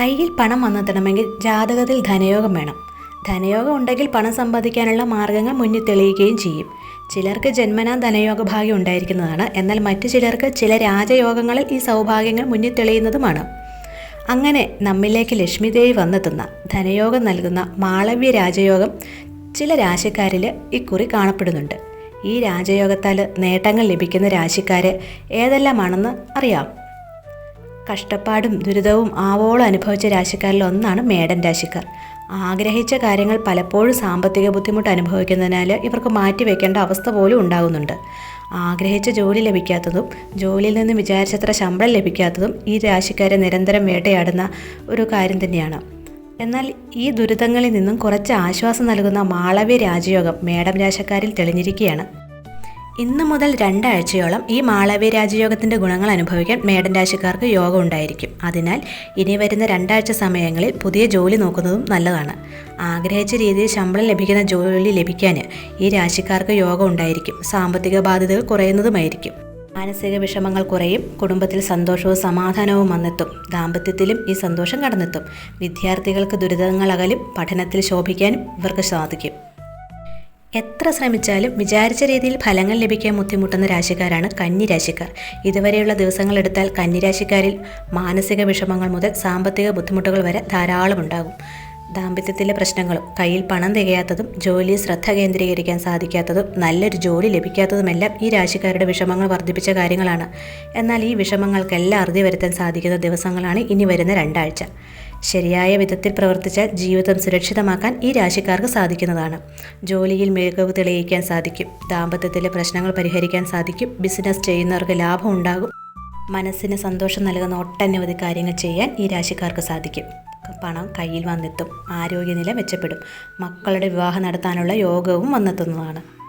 കയ്യിൽ പണം വന്നെത്തണമെങ്കിൽ ജാതകത്തിൽ ധനയോഗം വേണം. ധനയോഗം ഉണ്ടെങ്കിൽ പണം സമ്പാദിക്കാനുള്ള മാർഗങ്ങൾ മുന്നിൽ തെളിയുകയും ചെയ്യും. ചിലർക്ക് ജന്മനാ ധനയോഗ ഭാഗ്യം ഉണ്ടായിരിക്കുന്നതാണ്. എന്നാൽ മറ്റു ചിലർക്ക് ചില രാജയോഗങ്ങളിൽ ഈ സൗഭാഗ്യങ്ങൾ മുന്നിൽ തെളിയുന്നതുമാണ്. അങ്ങനെ നമ്മിലേക്ക് ലക്ഷ്മിദേവി വന്നെത്തുന്ന ധനയോഗം നൽകുന്ന മാളവ്യ രാജയോഗം ചില രാശിക്കാരിൽ ഇക്കുറി കാണപ്പെടുന്നുണ്ട്. ഈ രാജയോഗത്താൽ നേട്ടങ്ങൾ ലഭിക്കുന്ന രാശിക്കാർ ഏതെല്ലാമാണെന്ന് അറിയാം. കഷ്ടപ്പാടും ദുരിതവും ആവോളം അനുഭവിച്ച രാശിക്കാരിൽ ഒന്നാണ് മേടൻ രാശിക്കാർ. ആഗ്രഹിച്ച കാര്യങ്ങൾ പലപ്പോഴും സാമ്പത്തിക ബുദ്ധിമുട്ട് അനുഭവിക്കുന്നതിനാൽ ഇവർക്ക് മാറ്റിവെക്കേണ്ട അവസ്ഥ പോലും ഉണ്ടാകുന്നുണ്ട്. ആഗ്രഹിച്ച ജോലി ലഭിക്കാത്തതും ജോലിയിൽ നിന്ന് വിചാരിച്ചത്ര ശമ്പളം ലഭിക്കാത്തതും ഈ രാശിക്കാരെ നിരന്തരം വേട്ടയാടുന്ന ഒരു കാര്യം തന്നെയാണ്. എന്നാൽ ഈ ദുരിതങ്ങളിൽ നിന്നും കുറച്ച് ആശ്വാസം നൽകുന്ന മാളവ്യ രാജയോഗം മേടം രാശക്കാരിൽ തെളിഞ്ഞിരിക്കുകയാണ്. ഇന്ന് മുതൽ രണ്ടാഴ്ചയോളം ഈ മാളവ്യ രാജയോഗത്തിന്റെ ഗുണങ്ങൾ അനുഭവിക്കാൻ മേടൻ രാശിക്കാർക്ക് യോഗം ഉണ്ടായിരിക്കും. അതിനാൽ ഇനി വരുന്ന രണ്ടാഴ്ച സമയങ്ങളിൽ പുതിയ ജോലി നോക്കുന്നതും നല്ലതാണ്. ആഗ്രഹിച്ച രീതിയിൽ ശമ്പളം ലഭിക്കുന്ന ജോലി ലഭിക്കാൻ ഈ രാശിക്കാർക്ക് യോഗം ഉണ്ടായിരിക്കും. സാമ്പത്തിക ബാധ്യതകൾ കുറയുന്നതുമായിരിക്കും. മാനസിക വിഷമങ്ങൾ കുറയും. കുടുംബത്തിൽ സന്തോഷവും സമാധാനവും വന്നെത്തും. ദാമ്പത്യത്തിലും ഈ സന്തോഷം കടന്നെത്തും. വിദ്യാർത്ഥികൾക്ക് ദുരിതങ്ങൾ അകലും പഠനത്തിൽ ശോഭിക്കാനും ഇവർക്ക് സാധിക്കും. എത്ര ശ്രമിച്ചാലും വിചാരിച്ച രീതിയിൽ ഫലങ്ങൾ ലഭിക്കാൻ ബുദ്ധിമുട്ടുന്ന രാശിക്കാരാണ് കന്നിരാശിക്കാർ. ഇതുവരെയുള്ള ദിവസങ്ങൾ എടുത്താൽ കന്നിരാശിക്കാരിൽ മാനസിക വിഷമങ്ങൾ മുതൽ സാമ്പത്തിക ബുദ്ധിമുട്ടുകൾ വരെ ധാരാളം ഉണ്ടാകും ദാമ്പത്യത്തിലെ പ്രശ്നങ്ങളും കയ്യിൽ പണം തികയാത്തതും ജോലിയിൽ ശ്രദ്ധ കേന്ദ്രീകരിക്കാൻ സാധിക്കാത്തതും നല്ലൊരു ജോലി ലഭിക്കാത്തതുമെല്ലാം ഈ രാശിക്കാരുടെ വിഷമങ്ങൾ വർദ്ധിപ്പിച്ച കാര്യങ്ങളാണ്. എന്നാൽ ഈ വിഷമങ്ങൾക്കെല്ലാം അറുതി വരുത്താൻ സാധിക്കുന്ന ദിവസങ്ങളാണ് ഇനി വരുന്ന രണ്ടാഴ്ച. ശരിയായ വിധത്തിൽ പ്രവർത്തിച്ചാൽ ജീവിതം സുരക്ഷിതമാക്കാൻ ഈ രാശിക്കാർക്ക് സാധിക്കുന്നതാണ്. ജോലിയിൽ മികവ് തെളിയിക്കാൻ സാധിക്കും ദാമ്പത്യത്തിലെ പ്രശ്നങ്ങൾ പരിഹരിക്കാൻ സാധിക്കും ബിസിനസ് ചെയ്യുന്നവർക്ക് ലാഭം ഉണ്ടാകും. മനസ്സിന് സന്തോഷം നൽകുന്ന ഒട്ടനവധി കാര്യങ്ങൾ ചെയ്യാൻ ഈ രാശിക്കാർക്ക് സാധിക്കും. പണം കയ്യിൽ വന്നെത്തും. ആരോഗ്യനില മെച്ചപ്പെടും. മക്കളുടെ വിവാഹം നടത്താനുള്ള യോഗവും വന്നെത്തുന്നതാണ്.